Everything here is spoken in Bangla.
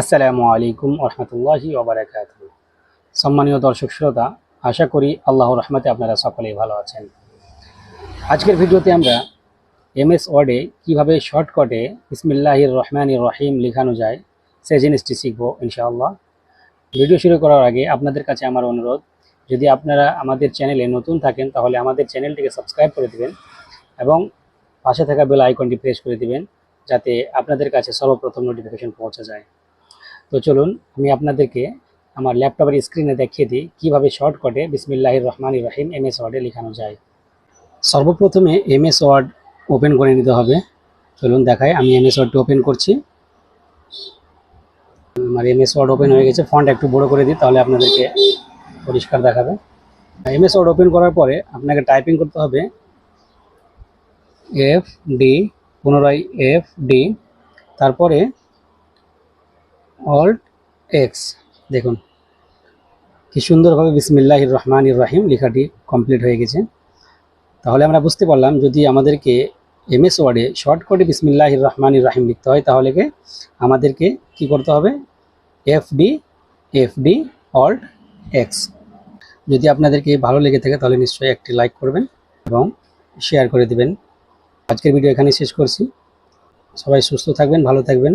আসসালামু আলাইকুম রহমতুল্লাহি ওবরাকাত সম্মানীয় দর্শক শ্রোতা, আশা করি আল্লাহ রহমতে আপনারা সকলেই ভালো আছেন। আজকের ভিডিওতে আমরা এমএস ওয়ার্ডে কীভাবে শর্টকাটে বিসমিল্লাহির রহমান রহিম লেখানো যায়, সে জিনিসটি শিখব ইনশাআল্লাহ। ভিডিও শুরু করার আগে আপনাদের কাছে আমার অনুরোধ, যদি আপনারা আমাদের চ্যানেলে নতুন থাকেন, তাহলে আমাদের চ্যানেলটিকে সাবস্ক্রাইব করে দেবেন এবং পাশে থাকা বেল আইকনটি প্রেস করে দিবেন, যাতে আপনাদের কাছে সর্বপ্রথম নোটিফিকেশন পৌঁছে যায়। তো চলুন, আমি আপনাদেরকে আমার ল্যাপটপের স্ক্রিনে দেখিয়ে দিই কীভাবে শর্টকাটে বিসমিল্লাহির রহমান রহিম এম এস ওয়ার্ডে লেখানো যায়। সর্বপ্রথমে এম এস ওয়ার্ড ওপেন করে নিতে হবে। চলুন দেখায় আমি এম এস ওয়ার্ডটি ওপেন করছি। আমার এম এস ওয়ার্ড ওপেন হয়ে গেছে, ফন্ট একটু বড় করে দিই, তাহলে আপনাদেরকে পরিষ্কার দেখাবে। এম এস ওয়ার্ড ওপেন করার পরে আপনাকে টাইপিং করতে হবে এফ ডি, পুনরায় এফ ডি, তারপরে অল্ট এক্স দেখুন, কি সুন্দরভাবে বিসমিল্লাহ রহমান রাহিম লেখাটি কমপ্লিট হয়ে গেছে। তাহলে আমরা বুঝতে পারলাম, যদি আমাদেরকে এমএস ওয়ার্ডে শর্টকাটে বিসমিল্লাহ রহমান রাহিম লিখতে হয়, তাহলে আমাদেরকে কি করতে হবে? F D F D Alt X যদি আপনাদেরকে ভালো লেগে থাকে, তাহলে নিশ্চয়ই একটি লাইক করবেন এবং শেয়ার করে দিবেন। আজকের ভিডিও এখানে শেষ করছি। সবাই সুস্থ থাকবেন, ভালো থাকবেন।